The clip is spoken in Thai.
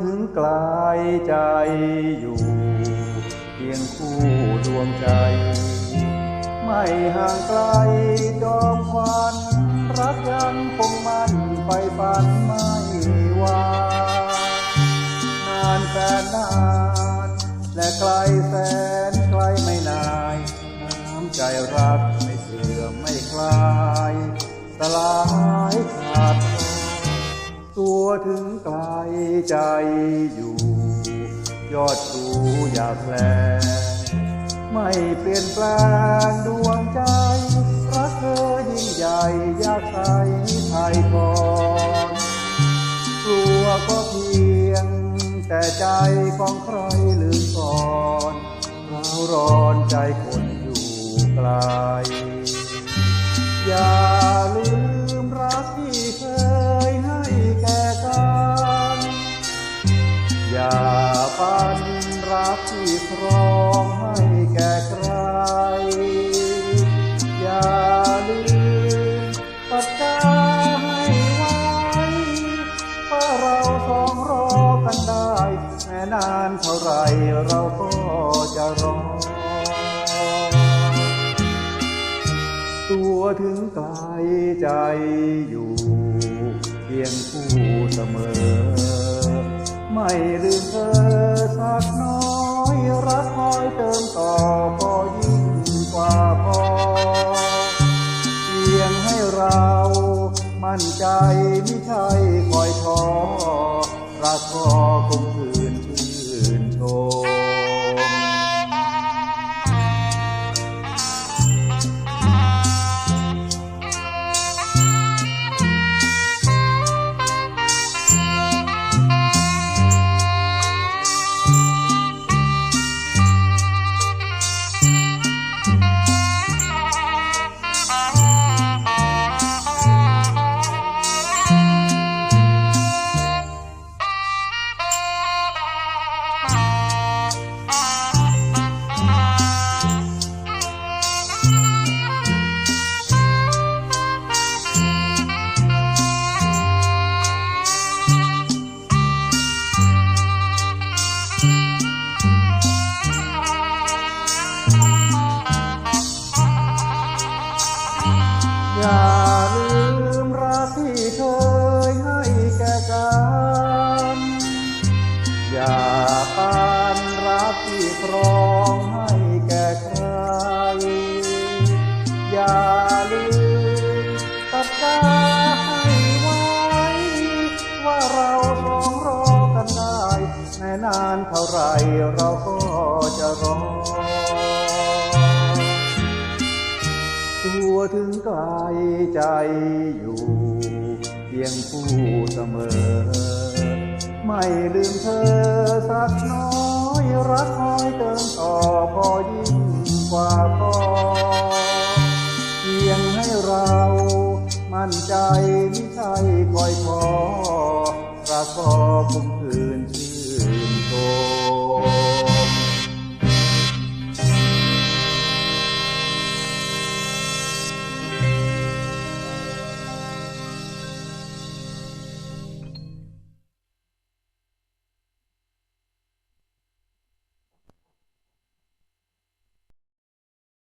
ถึงไกลใจอยู่ เพียงคู่ดวงใจ ไม่ห่างไกลจอมควันรักยังคงมันไปฝันไม่วานานแสนนาน และไกลแสนไกลไม่นายน้ำใจรักไม่เสื่อมไม่คลายสลายขาด ตัวถึงไกลใจอยู่ ยอดสูอยากแลไม่เปลี่ยนแปลงดวงใจ รักเธอยิ่งใหญ่ยากใสไทยก่อนกลัวก็เพียง แต่ใจของใครลืมก่อนเราร้อนใจคนอยู่ไกลอย่า ถึงไกลใจอยู่เพียงคู่เสมอ ไม่ลืมเธอสักน้อยรักคอยเติมต่อพอยิ่งกว่าพอเพียงให้เรามั่นใจไม่ใช่คอยท้อรักพอคงคืน ครองให้แก่ใคร อย่าลืมตัดกาให้ไว้ ว่าเราสองรอกันได้แม้นานเท่าไรเราก็จะรอตัวถึงไกลใจอยู่เพียงผู้เสมอ ไม่ลืมเธอสักน้อยรักคอยเติมต่อพอยิ่งกว่าพอเพียงให้เรามั่นใจไม่ใช่คอยพอรักพอคุ้ม